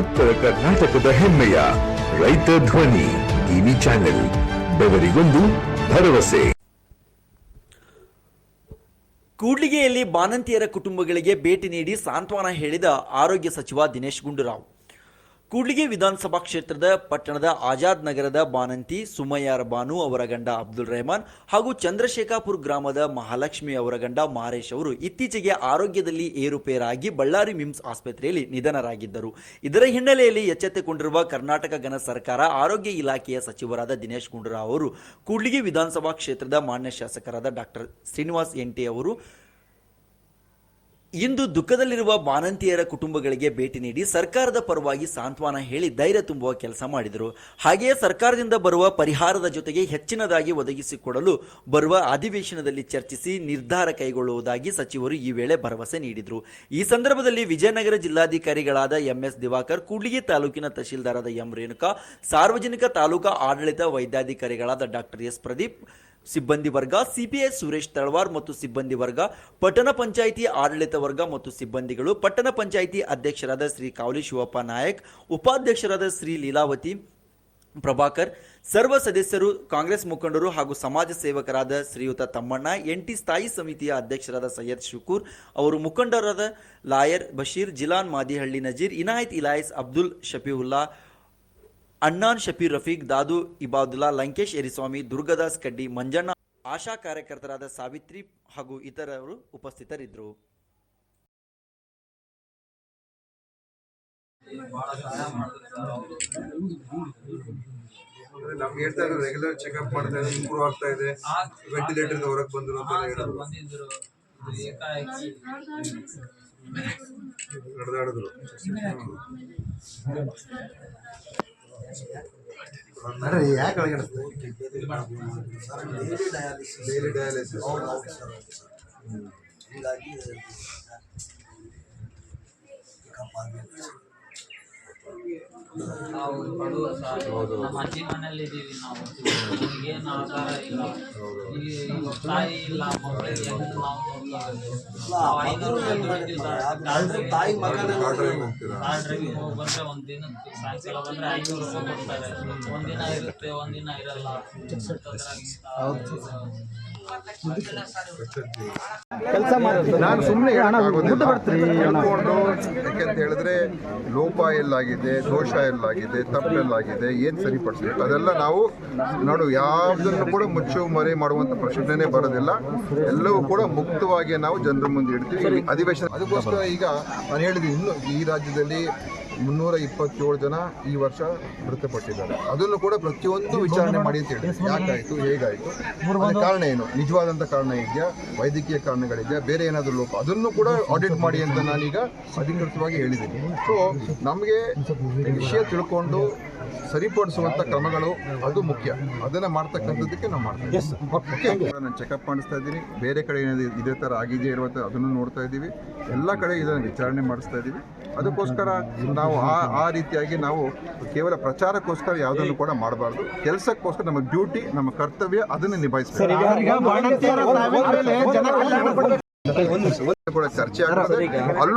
ಉತ್ತರ ಕರ್ನಾಟಕದ ಹೆಮ್ಮೆಯ ರೈತ ಧ್ವನಿ ಟಿವಿ ಚಾನೆಲ್, ಬೆವರಿಗೊಂದು ಭರವಸೆ. ಕೂಡ್ಲಿಗೆಯಲ್ಲಿ ಬಾಣಂತಿಯರ ಕುಟುಂಬಗಳಿಗೆ ಭೇಟಿ ನೀಡಿ ಸಾಂತ್ವನ ಹೇಳಿದ ಆರೋಗ್ಯ ಸಚಿವ ದಿನೇಶ್ ಗುಂಡೂರಾವ್. ಕೂಡ್ಲಿಗೆ ವಿಧಾನಸಭಾ ಕ್ಷೇತ್ರದ ಪಟ್ಟಣದ ಆಜಾದ್ ನಗರದ ಬಾನಂತಿ ಸುಮಯ್ಯಾರ ಬಾನು ಅವರ ಗಂಡ ಅಬ್ದುಲ್ ರೆಹಮಾನ್ ಹಾಗೂ ಚಂದ್ರಶೇಖಾಪುರ ಗ್ರಾಮದ ಮಹಾಲಕ್ಷ್ಮಿ ಅವರ ಗಂಡ ಮಹೇಶ್ ಅವರು ಇತ್ತೀಚೆಗೆ ಆರೋಗ್ಯದಲ್ಲಿ ಏರುಪೇರಾಗಿ ಬಳ್ಳಾರಿ ಮಿಮ್ಸ್ ಆಸ್ಪತ್ರೆಯಲ್ಲಿ ನಿಧನರಾಗಿದ್ದರು. ಇದರ ಹಿನ್ನೆಲೆಯಲ್ಲಿ ಎಚ್ಚೆತ್ತುಕೊಂಡಿರುವ ಕರ್ನಾಟಕ ಗಣ ಸರ್ಕಾರ ಆರೋಗ್ಯ ಇಲಾಖೆಯ ಸಚಿವರಾದ ದಿನೇಶ್ ಗುಂಡೂರಾವ್ ಅವರು ಕೂಡ್ಲಿಗಿ ವಿಧಾನಸಭಾ ಕ್ಷೇತ್ರದ ಮಾನ್ಯ ಶಾಸಕರಾದ ಡಾಕ್ಟರ್ ಶ್ರೀನಿವಾಸ್ ಎಂಟಿ ಅವರು ಇಂದು ದುಃಖದಲ್ಲಿರುವ ಬಾಣಂತಿಯರ ಕುಟುಂಬಗಳಿಗೆ ಭೇಟಿ ನೀಡಿ ಸರ್ಕಾರದ ಪರವಾಗಿ ಸಾಂತ್ವನ ಹೇಳಿ ಧೈರ್ಯ ತುಂಬುವ ಕೆಲಸ ಮಾಡಿದರು. ಹಾಗೆಯೇ ಸರ್ಕಾರದಿಂದ ಬರುವ ಪರಿಹಾರದ ಜೊತೆಗೆ ಹೆಚ್ಚಿನದಾಗಿ ಒದಗಿಸಿಕೊಡಲು ಬರುವ ಅಧಿವೇಶನದಲ್ಲಿ ಚರ್ಚಿಸಿ ನಿರ್ಧಾರ ಕೈಗೊಳ್ಳುವುದಾಗಿ ಸಚಿವರು ಈ ವೇಳೆ ಭರವಸೆ ನೀಡಿದರು. ಈ ಸಂದರ್ಭದಲ್ಲಿ ವಿಜಯನಗರ ಜಿಲ್ಲಾಧಿಕಾರಿಗಳಾದ ಎಂಎಸ್ ದಿವಾಕರ್, ಕೂಡ್ಲಿಗಿ ತಾಲೂಕಿನ ತಹಶೀಲ್ದಾರಾದ ಎಂ ರೇಣುಕಾ, ಸಾರ್ವಜನಿಕ ತಾಲೂಕಾ ಆಡಳಿತ ವೈದ್ಯಾಧಿಕಾರಿಗಳಾದ ಡಾಕ್ಟರ್ ಎಸ್ ಪ್ರದೀಪ್ ಸಿಬ್ಬಂದಿ ವರ್ಗ, ಸಿಪಿಐ ಸುರೇಶ್ ತಳವಾರ್ ಮತ್ತು ಸಿಬ್ಬಂದಿ ವರ್ಗ, ಪಟ್ಟಣ ಪಂಚಾಯಿತಿ ಆಡಳಿತ ವರ್ಗ ಮತ್ತು ಸಿಬ್ಬಂದಿಗಳು, ಪಟ್ಟಣ ಪಂಚಾಯಿತಿ ಅಧ್ಯಕ್ಷರಾದ ಶ್ರೀ ಕಾವಲಿ ಶಿವಪ್ಪ ನಾಯಕ್, ಉಪಾಧ್ಯಕ್ಷರಾದ ಶ್ರೀ ಲೀಲಾವತಿ ಪ್ರಭಾಕರ್, ಸರ್ವ ಸದಸ್ಯರು, ಕಾಂಗ್ರೆಸ್ ಮುಖಂಡರು ಹಾಗೂ ಸಮಾಜ ಸೇವಕರಾದ ಶ್ರೀಯುತ ತಮ್ಮಣ್ಣ ಎಂಟಿ ಸ್ಥಾಯಿ ಸಮಿತಿಯ ಅಧ್ಯಕ್ಷರಾದ ಸೈಯದ್ ಶುಕೂರ್, ಅವರು ಮುಖಂಡರಾದ ಲಾಯರ್ ಬಶೀರ್, ಜಿಲಾನ್ ಮಾದಿಹಳ್ಳಿ ನಜೀರ್, ಇನಾಯತ್ ಇಲಾಯಸ್ ಅಬ್ದುಲ್ ಶಫೀವುಲ್ಲಾ ಅಣ್ಣಾನ್ ಶಫೀರ್ ರಫೀಕ್, ದಾದು ಇಬಾದುಲ್ಲಾ ಲಂಕೇಶ್, ಎರಿಸ್ವಾಮಿ, ದುರ್ಗದಾಸ್ ಕಡ್ಡಿ, ಮಂಜಣ್ಣ, ಆಶಾ ಕಾರ್ಯಕರ್ತರಾದ ಸಾವಿತ್ರಿ ಹಾಗೂ ಇತರರು ಉಪಸ್ಥಿತರಿದ್ದರು. ನಮ್ಗೆ ಹೇಳ್ತಾ ಇದ್ರು ರೆಗ್ಯುಲರ್ ಚೆಕ್ಅಪ್ ಮಾಡ್ತಾ ಇದೆ ಇಂಪ್ರೂವ್ ಆಗ್ತಾ ಇದೆ. ವೆಂಟಿಲೇಟರ್ ಹೊರಗೆ ಬಂದ್ರು ಅಂತ ಹೇಳಿದ್ರು ಬಂದಿದ್ರು ನಡೆದಾಡಿದ್ರು ಡೈಲಿ ಡಯಾಲಿಸಿಸ್ ನಾವು ಪಡುವ ನಮ್ಮ ಅಜ್ಜಿ ಮನೆಯಲ್ಲಿ ಇದೀವಿ ನಾವು ನಮಗೇನು ಆಧಾರ ಇಲ್ಲ. ಈ ತಾಯಿ ಇಲ್ಲ ಮಕ್ಕಳಿಗೆ ಹೆಂಗ್ ನಾವು ಐನೂರು ಹೋಗ್ತೀರಾ ಡ್ರೈವಿಂಗ್ ಹೋಗಿ ಬಂದ್ರೆ ಒಂದ್ ದಿನಕ್ಕೆ ಸಾಯಂಕಾಲ ಬಂದ್ರೆ ಐನೂರು ರೂಪಾಯಿ ಕೊಡ್ತಾರೆ. ಒಂದಿನ ಇರುತ್ತೆ ಒಂದಿನ ಇರಲ್ಲ. ನಾನು ಸುಮ್ಮನೆ ಹೇಳ್ಕೊಂಡು ಯಾಕೆಂತ ಹೇಳಿದ್ರೆ ಲೋಪ ಎಲ್ಲಾಗಿದೆ ದೋಷ ಎಲ್ಲಾಗಿದೆ ತಪ್ಪು ಎಲ್ಲಾಗಿದೆ ಏನು ಸರಿಪಡಿಸ್ಬೇಕು? ಅದೆಲ್ಲ ನಾವು ನೋಡು ಯಾವುದನ್ನು ಕೂಡ ಮುಚ್ಚು ಮರೆ ಮಾಡುವಂತ ಪ್ರಶ್ನೆನೇ ಬರೋದಿಲ್ಲ. ಎಲ್ಲವೂ ಕೂಡ ಮುಕ್ತವಾಗಿ ನಾವು ಜನರ ಮುಂದೆ ಇಡ್ತೀವಿ. ಅಧಿವೇಶನ ಅದಕ್ಕೋಸ್ಕರ ಈಗ ನಾನು ಹೇಳಿದ್ವಿ ಇನ್ನು ಈ ರಾಜ್ಯದಲ್ಲಿ ಮುನ್ನೂರ ಇಪ್ಪತ್ತೇಳು ಜನ ಈ ವರ್ಷ ಮೃತಪಟ್ಟಿದ್ದಾರೆ. ಅದನ್ನು ಕೂಡ ಪ್ರತಿಯೊಂದು ವಿಚಾರಣೆ ಮಾಡಿ ಅಂತ ಹೇಳಿ. ಯಾಕಾಯಿತು ಹೇಗಾಯಿತು? ಕಾರಣ ಏನು? ನಿಜವಾದಂಥ ಕಾರಣ ಇದೆಯಾ? ವೈದ್ಯಕೀಯ ಕಾರಣಗಳಿದೆಯಾ? ಬೇರೆ ಏನಾದರೂ ಲೋಪ? ಅದನ್ನು ಕೂಡ ಆಡಿಟ್ ಮಾಡಿ ಅಂತ ನಾನೀಗ ಅಧಿಕೃತವಾಗಿ ಹೇಳಿದ್ದೀನಿ. ಸೊ ನಮಗೆ ವಿಷಯ ತಿಳ್ಕೊಂಡು ಸರಿಪಡಿಸುವಂಥ ಕ್ರಮಗಳು ಅದು ಮುಖ್ಯ. ಅದನ್ನು ಮಾಡ್ತಕ್ಕಂಥದ್ದಕ್ಕೆ ನಾವು ಮಾಡ್ತೀವಿ. ನಾನು ಚೆಕಪ್ ಮಾಡಿಸ್ತಾ ಇದ್ದೀನಿ. ಬೇರೆ ಕಡೆ ಏನಾದರೂ ಇದೇ ಥರ ಆಗಿದೆಯಾ ಇರುವಂಥ ಅದನ್ನು ನೋಡ್ತಾ ಇದ್ದೀವಿ. ಎಲ್ಲ ಕಡೆ ಇದನ್ನು ವಿಚಾರಣೆ ಮಾಡಿಸ್ತಾ ಇದ್ದೀವಿ. ಅದಕ್ಕೋಸ್ಕರ ನಾವು ಆ ಆ ರೀತಿಯಾಗಿ ನಾವು ಕೇವಲ ಪ್ರಚಾರಕ್ಕೋಸ್ಕರ ಯಾವುದನ್ನು ಕೂಡ ಮಾಡಬಾರ್ದು. ಕೆಲಸಕ್ಕೋಸ್ಕರ ನಮ್ಮ ಡ್ಯೂಟಿ ನಮ್ಮ ಕರ್ತವ್ಯ ಅದನ್ನು ನಿಭಾಯಿಸಬೇಕು. ಕೂಡ ಚರ್ಚೆ ಆಗ್ತದೆ. ಅಲ್ಲೂ